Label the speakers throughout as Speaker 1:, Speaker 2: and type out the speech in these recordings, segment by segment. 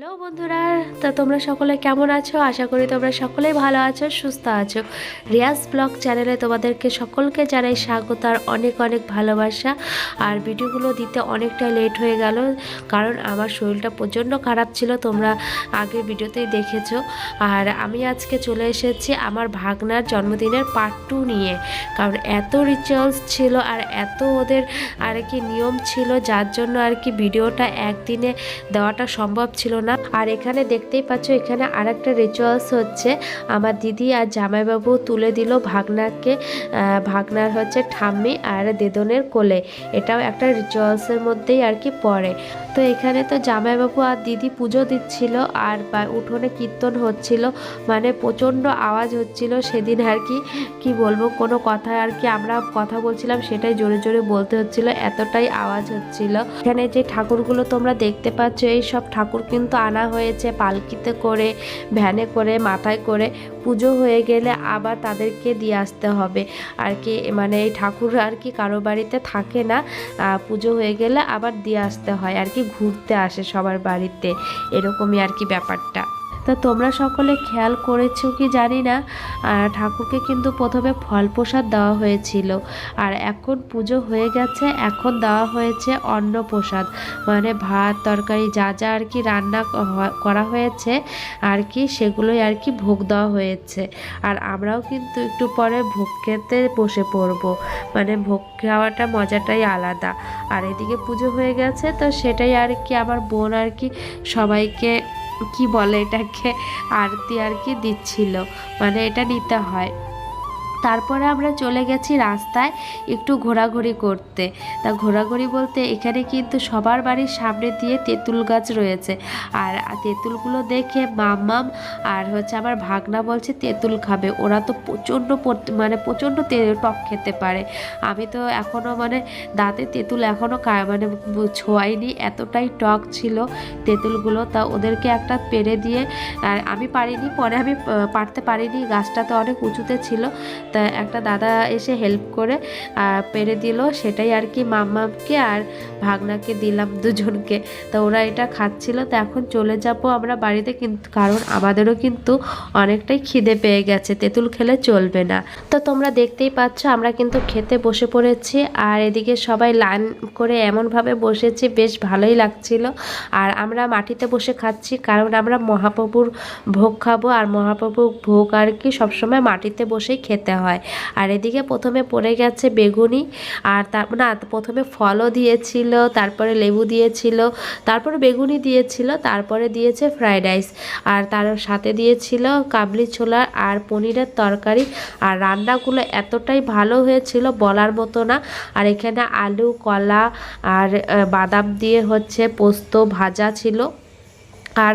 Speaker 1: Hello বন্ধুরা, তা তোমরা সকলে কেমন আছো? আশা করি তোমরা সকলেই ভালো আছো, সুস্থ আছো। রিয়াজ ব্লগ চ্যানেলে তোমাদেরকে সকলকে জানাই স্বাগত আর অনেক অনেক ভালোবাসা। আর ভিডিওগুলো দিতে অনেকটা লেট হয়ে গেল, কারণ আমার শরীরটা প্রচণ্ড খারাপ ছিল, তোমরা আগের ভিডিওতেই দেখেছ। আর আমি আজকে চলে এসেছি আমার ভাগনার জন্মদিনের পার্ট টু নিয়ে, কারণ এত রিচুয়ালস ছিল আর এত ওদের আর কি নিয়ম ছিল, যার জন্য আর কি ভিডিওটা একদিনে দেওয়াটা সম্ভব ছিল না। আর এখানে দেখতেই পাচ্ছ, এখানে আর একটা রিচুয়ালস হচ্ছে। আমার দিদি আর জামাইবাবু তুলে দিল ভাগনাকে ভাগনার হচ্ছে ঠাম্মি আর দেদনের কোলে। এটাও একটা রিচুয়ালসের মধ্যেই আর কি পড়ে। তো এখানে তো জামাইবাবু আর দিদি পুজো দিচ্ছিল আর উঠোনে কীর্তন হচ্ছিল মানে প্রচণ্ড আওয়াজ হচ্ছিল। সেদিন আর কি কি বলব, কোনো কথা আর কি আমরা কথা বলছিলাম সেটাই জোরে জোরে বলতে হচ্ছিল, এতটাই আওয়াজ হচ্ছিল। এখানে যে ঠাকুরগুলো তোমরা দেখতে পাচ্ছ, এই সব ঠাকুর কিন্তু আনা হয়েছে পালকিতে করে, ভ্যানে করে, মাথায় করে পুজো হয়ে গেলে আবার তাদেরকে দিয়ে আসতে হবে। আর কি মানে এই ঠাকুর আর কি কারও বাড়িতে থাকে না পুজো হয়ে গেলে আবার দিয়ে আসতে হয়। আর কি ঘুরতে আসে সবার বাড়িতে, এরকমই আর কি ব্যাপারটা। তো তোমরা সকলে খেয়াল করেছ কি জানি না? আহ, ঠাকুরকে কিন্তু প্রথমে ফল প্রসাদ দেওয়া হয়েছিল। আর এখন পুজো হয়ে গেছে এখন দেওয়া হয়েছে অন্ন প্রসাদ। মানে ভাত তরকারি যা যা আর কি রান্না করা হয়েছে আর কি সেগুলোই আর কি ভোগ দেওয়া হয়েছে। আর আমরাও কিন্তু একটু পরে ভোগ খেতে বসে পড়ব। মানে ভোগ খাওয়াটা মজাটাই আলাদা। আর এদিকে পুজো হয়ে গেছে তো সেটাই আর কি আমার বোন আর কি সবাইকে কি বলে এটাকে? আরতি আর কি দিচ্ছিল। মানে এটা নিতে হয়। তারপরে আমরা চলে গেছি রাস্তায় একটু ঘোরাঘুরি করতে। তা ঘোরাঘুরি বলতে এখানে কিন্তু সবার বাড়ির সামনে দিয়ে তেঁতুল গাছ রয়েছে। আর তেঁতুলগুলো দেখে মাম্মাম আর হচ্ছে আমার ভাগনা বলছে তেঁতুল খাবে। ওরা তো প্রচণ্ড মানে প্রচণ্ড টক খেতে পারে। আমি তো এখনও মানে দাঁতে তেঁতুল এখনও মানে ছোঁয়াইনি, এতটাই টক ছিল তেঁতুলগুলো। তা ওদেরকে একটা পেরে দিয়ে, আর আমি পারিনি, পরে আমি পারতে পারিনি। গাছটা তো অনেক উঁচুতে ছিল। তা একটা দাদা এসে হেল্প করে পেরে দিল। সেটাই আর কি মাম্মাকে আর ভাগনাকে দিলাম দুজনকে। তো ওরা এটা খাচ্ছিল। তো এখন চলে যাব আমরা বাড়িতে কিন্তু কারণ আমাদেরও কিন্তু অনেকটাই খিদে পেয়ে গেছে। তেঁতুল খেলে চলবে না। তো তোমরা দেখতেই পাচ্ছ, আমরা কিন্তু খেতে বসে পড়েছি। আর এদিকে সবাই লাইন করে এমনভাবে বসেছি, বেশ ভালোই লাগছিল। আর আমরা মাটিতে বসে খাচ্ছি, কারণ আমরা মহাপ্রভুর ভোগ খাব। আর মহাপ্রভুর ভোগ আর কি সবসময় মাটিতে বসেই খেতে হয়। আর এদিকে প্রথমে পড়ে গেছে বেগুনি, আর তার, না, প্রথমে ফলও দিয়েছিল, তারপরে লেবু দিয়েছিল, তারপরে বেগুনি দিয়েছিল, তারপরে দিয়েছে ফ্রাইড রাইস। আর তার সাথে দিয়েছিল কাবলি ছোলা আর পনিরের তরকারি। আর রান্নাগুলো এতটাই ভালো হয়েছিল বলার মতো না। আর এখানে আলু, কলা আর বাদাম দিয়ে হচ্ছে পোস্ত ভাজা ছিল। আর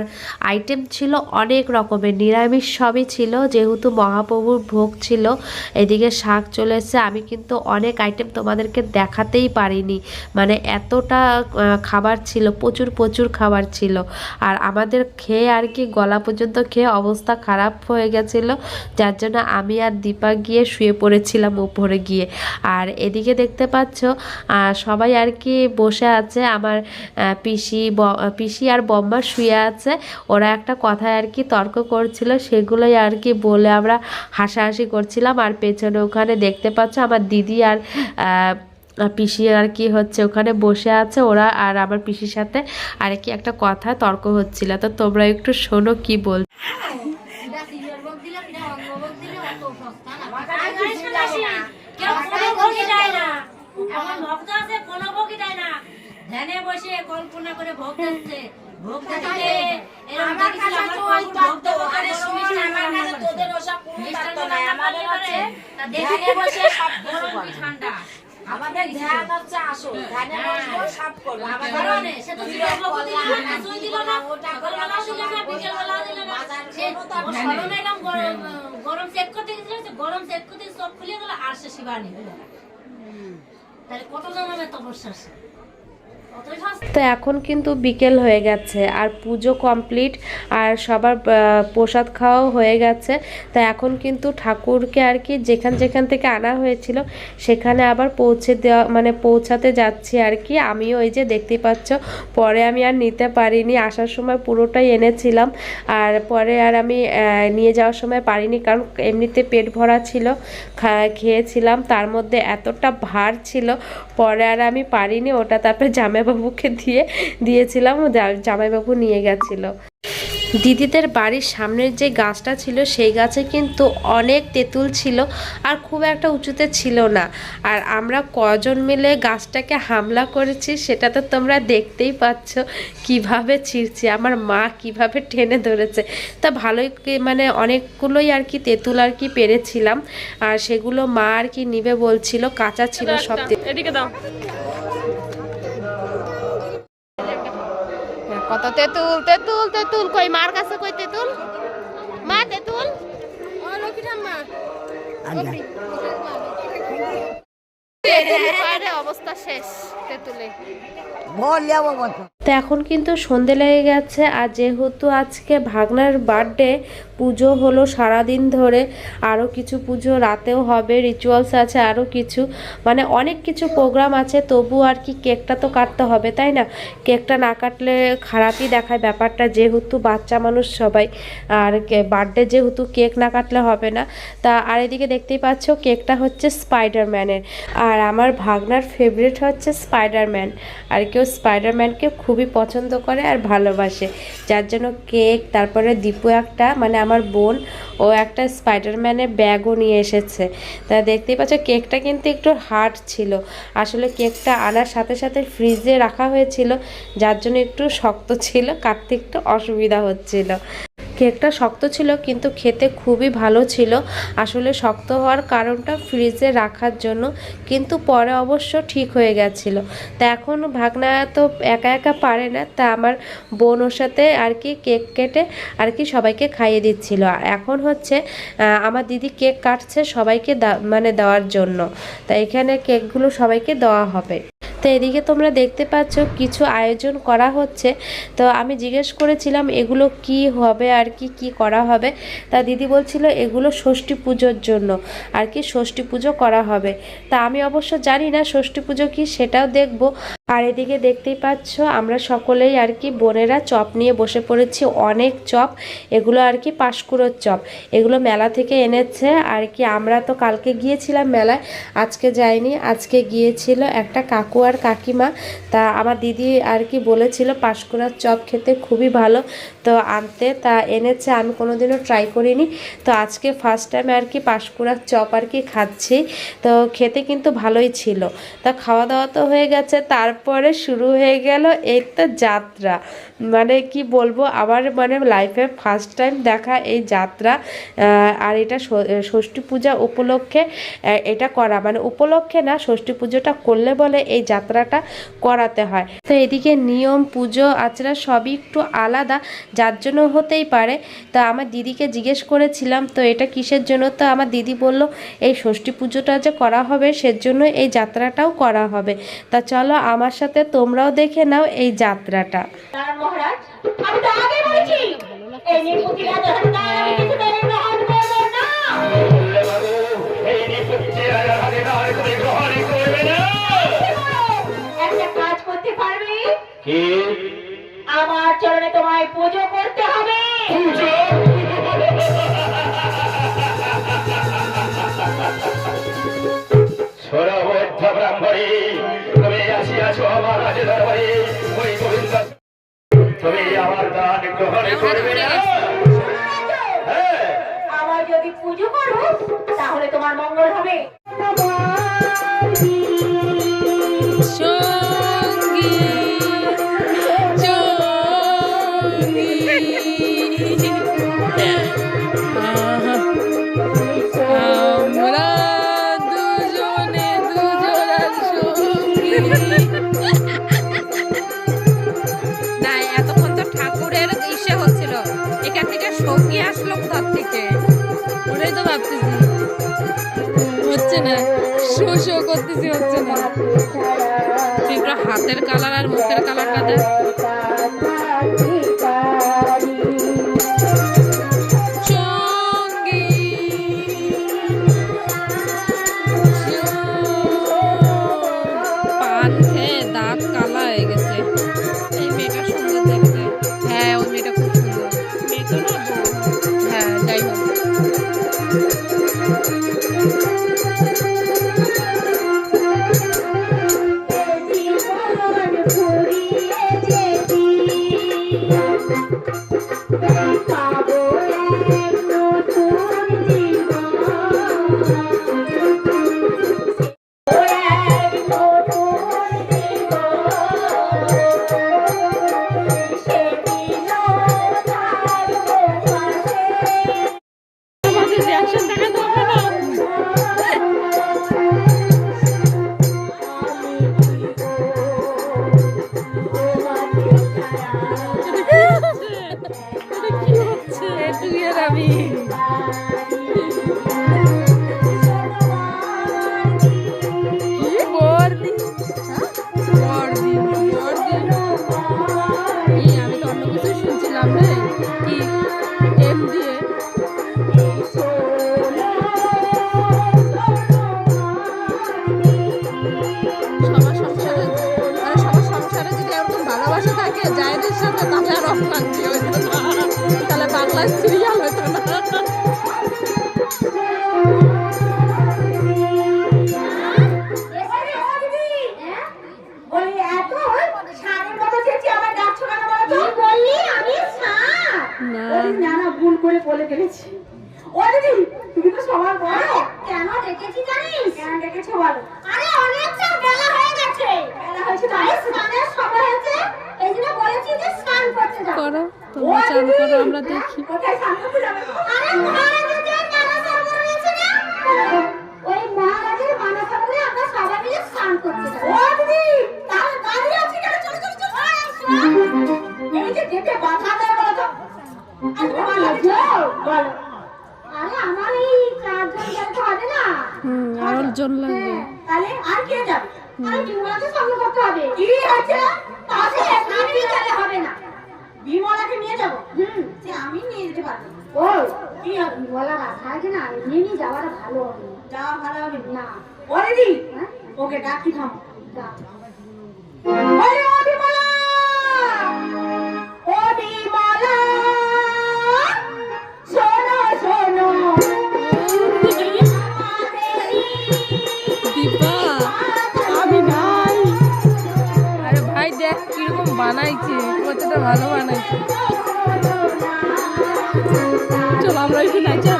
Speaker 1: আইটেম ছিল, অনেক রকমের। নিরামিষ সবই ছিল, যেহেতু মহাপ্রভুর ভোগ ছিল, এদিকে শাক চলে এসেছে। আমি কিন্তু অনেক আইটেম তোমাদেরকে দেখাতেই পারিনি। মানে এতটা খাবার ছিল, প্রচুর প্রচুর খাবার ছিল। আর আমাদের খেয়ে আর কি গলা পর্যন্ত খেয়ে অবস্থা খারাপ হয়ে গেছিল। যার জন্য আমি আর দীপা গিয়ে শুয়ে পড়েছিলাম উপরে গিয়ে। আর এদিকে দেখতে পাচ্ছ সবাই আর কি বসে আছে। আমার পিসি পিসি আর বম্মা শুয়ে ওরা একটা কথায় আর কি তর্ক করছিল, সেগুলোই আর কি বলে আমরা হাসাহাসি করছিলাম। আর পেছনে ওখানে দেখতে পাচ্ছ আমার দিদি আর পিসি আর কি হচ্ছে ওখানে বসে আছে। ওরা আর আমার পিসির সাথে আর কি একটা কথা তর্ক হচ্ছিল। তো তোমরা একটু শোনো কি বল
Speaker 2: ধ্যানে বসে কল্পনা করে ভোগ দিচ্ছে এরকম আমার আরে শুনিস আমার কাছে তোদের ওসব বসে সব গরম ঠান্ডা।
Speaker 3: আমাদের ধ্যান হচ্ছে আসল। ধ্যানে বসবো সব করব। আমাদের
Speaker 2: কারণে সে তো দিল না কিছুই দিল না সকালবেলাও দিল না। বিকেলবেলাও দিল না সে ওর এরকম গরম গরম চেক করতে গেছিল গরম চেক করতে সব খুলে গেল আর সে শিবানী হলো তাহলে কত জনের তপস্যা
Speaker 1: তো এখন কিন্তু বিকেল হয়ে গেছে, আর পুজো কমপ্লিট, আর সবার প্রসাদ খাওয়াও হয়ে গেছে। তো এখন কিন্তু ঠাকুরকে আর কি যেখান যেখান থেকে আনা হয়েছিল, সেখানে আবার পৌঁছে দেওয়া মানে পৌঁছাতে যাচ্ছি আর কি। আমিও ওই যে দেখতে পাচ্ছ, পরে আমি আর নিতে পারিনি, আসার সময় পুরোটাই এনেছিলাম, আর পরে আর আমি নিয়ে যাওয়ার সময় পারিনি, কারণ এমনিতে পেট ভরা ছিল খেয়েছিলাম, তার মধ্যে এতটা ভার ছিল, পরে আর আমি পারিনি, ওটা তারপরে জামাইবাবুকে দিয়ে, দিয়েছিলাম জামাইবাবু নিয়ে গেছিল। দিদিদের বাড়ির সামনের যে গাছটা ছিল, সেই গাছে কিন্তু অনেক তেঁতুল ছিল আর খুব একটা উঁচুতে ছিল না। আর আমরা কজন মিলে গাছটাকে হামলা করেছি, সেটা তো তোমরা দেখতেই পাচ্ছ। কীভাবে ছিঁড়ছি, আমার মা কীভাবে টেনে ধরেছে। তা ভালোই মানে অনেকগুলোই আর কি তেঁতুল আর কি পেরেছিলাম। আর সেগুলো মা আর কি নিবে বলছিল, কাঁচা ছিল সব।
Speaker 4: এদিকে দাও। কত তেঁতুল তেতুল তেঁতুল কই মার কাছে কই তেঁতুল? মা তেঁতুল? ও অবস্থা শেষ তেঁতুলে।
Speaker 1: তো এখন কিন্তু সন্ধে লেগে গেছে আর যেহেতু আজকে ভাগনার বার্থডে পুজো হলো সারাদিন ধরে আরও কিছু পুজো, রাতেও হবে রিচুয়ালস আছে আরও কিছু। মানে অনেক কিছু প্রোগ্রাম আছে, তবু আর কি কেকটা তো কাটতে হবে, তাই না? কেকটা না কাটলে খারাপই দেখায় ব্যাপারটা, যেহেতু বাচ্চা মানুষ সবাই, আর বার্থডে যেহেতু কেক না কাটলে হবে না। তা আর এদিকে দেখতেই পাচ্ছ, কেকটা হচ্ছে স্পাইডারম্যানের আর আমার ভাগনার ফেভারিট হচ্ছে স্পাইডারম্যান আর কেউ স্পাইডারম্যানকে খুবই পছন্দ করে আর ভালোবাসে। যার জন্য কেক, তারপরে দীপু একটা মানে আমার বোন, ও একটা স্পাইডারম্যানের ব্যাগও নিয়ে এসেছে। তা দেখতেই পাচ্ছ, কেকটা কিন্তু একটু হার্ড ছিল। আসলে কেকটা আনার সাথে সাথে ফ্রিজে রাখা হয়েছিল, যার জন্য একটু শক্ত ছিল, কাটতে একটু অসুবিধা হচ্ছিল। কেকটা শক্ত ছিল, কিন্তু খেতে খুবই ভালো ছিল। আসলে শক্ত হওয়ার কারণটা ফ্রিজে রাখার জন্য, কিন্তু পরে অবশ্য ঠিক হয়ে গেছিল। তা এখন ভাগনা তো একা একা পারে না, তা আমার বোন ওর সাথে আর কি কেক কেটে আর কি সবাইকে খাইয়ে দিচ্ছিল। আর এখন হচ্ছে আমার দিদি কেক কাটছে সবাইকে মানে দেওয়ার জন্য। তা এখানে কেকগুলো সবাইকে দেওয়া হবে। তো এদিকে তোমরা দেখতে পাচ্ছ কিছু আয়োজন করা হচ্ছে। তো আমি জিজ্ঞেস করেছিলাম, এগুলো কি হবে আর কি কি করা হবে? তা দিদি বলছিল, এগুলো ষষ্ঠী পুজোর জন্য, আর কি ষষ্ঠী পুজো করা হবে। তা আমি অবশ্য জানি না ষষ্ঠী পুজো কি, সেটাও দেখব। আর এদিকে দেখতেই পাচ্ছ, আমরা সকলেই আর কি বোনেরা চপ নিয়ে বসে পড়েছি, অনেক চপ। এগুলো আর কি পাঁশকুড়োর চপ। এগুলো মেলা থেকে এনেছে, আর কি আমরা তো কালকে গিয়েছিলাম মেলায়, আজকে যাইনি, আজকে গিয়েছিল একটা কাকু আর কাকিমা। তা আমার দিদি আর কি বলেছিল, পাঁশকুড়ার চপ খেতে খুবই ভালো। তো আনতে, তা এনেছে, আমি কোনোদিনও ট্রাই করিনি। তো আজকে ফার্স্ট টাইম আর কি পাঁশকুড়ার চপ আর কি খাচ্ছি। তো খেতে কিন্তু ভালোই ছিল। তা খাওয়া দাওয়া তো হয়ে গেছে, তারপরে শুরু হয়ে গেল এই তো যাত্রা। মানে কি বলব, আমার মানে লাইফে ফার্স্ট টাইম দেখা এই যাত্রা আর এটা ষষ্ঠী পূজা উপলক্ষে এটা করা। মানে উপলক্ষে না, ষষ্ঠী পুজোটা করলে বলে এই যাত্রাটা করাতে হয়। তো এদিকে নিয়ম, পুজো, আচরা সবই একটু আলাদা, যার জন্য হতেই পারে। তো আমার দিদিকে জিজ্ঞেস করেছিলাম, তো এটা কিসের জন্য? তো আমার দিদি বলল, এই ষষ্ঠী পুজোটা যে করা হবে, সেজন্য এই যাত্রাটাও করা হবে। তা চলো আমার সাথে তোমরাও দেখে নাও এই যাত্রাটা।
Speaker 2: তার মহারাজ আমি তো আগে বলেছি এই নিয়ে প্রতিবাদ হত্যা আমি কিছুতেই গ্রহণ করব না। একটা কাজ করতে পারবি? আমার চরণে তোমায় পুজো করতে হবে।
Speaker 5: সরবদ্ধ ব্রাহ্মণী তুমি আসিয়াছ আমার রাজ দরবারে ওই তুমি আমার দান গ্রহণ করবে না হ্যাঁ।
Speaker 2: আমার যদি পুজো করো তাহলে তোমার মঙ্গল হবে।
Speaker 4: থেকে সঙ্গী আসলো কোথার থেকে? ওটাই তো ভাবতেছি। হচ্ছে না। শো শো করতেছি, হচ্ছে না। হাতের কালার আর মুখের কালারটা দেখ
Speaker 3: e সার
Speaker 4: না
Speaker 3: না না ভুল করে বলে ফেলেছি। ও তুমি তো সবার বড়। কেন ডেকেছি জানিস? কেন ডেকেছো বলো? আরে অনেকটা বেলা হয়ে গেছে। বেলা হয়েছে তাই স্নানের সময় হয়েছে। এই জন্য বলেছি যে স্নান করতে যাও।
Speaker 4: করো তোমরা চান করো আমরা দেখি।
Speaker 3: কোথায় স্নান করতে যাবে আরে মহারাজের যে মানসা রয়েছে না? ওই মহারাজের মানসা করে আমরা সবাই মিলে স্নান করতে যাব। ও তাহলে দাঁড়িয়ে আছি কেন? চলো চলো চলো এই যে গেটে বাধা দেয় বলো তো বলো আরে আমার এই চারজন গেলে হবে না।
Speaker 4: হুম আর জন লাগবে
Speaker 3: তাহলে আর কে যাবে আরে বিমলাকে সঙ্গে করতে হবে কি আছে তাহলে আমি গেলে হবে না বিমলাকে নিয়ে যাব হুম যে আমি নিয়ে যেতে পারব ও কি হবে বিমলা রাখা আছে না এমনি এমনি যাওয়াটা ভালো হবে যাওয়া ভালো হবে না ও দিদি ওকে ডাকি থাম ডাক ওরে বিমলা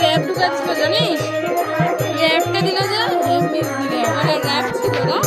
Speaker 4: র্যাপ ঢুকাচ্ছিল জানিস? র্যাপটা দিল যে মিস দিলে মানে র্যাপ ছিল না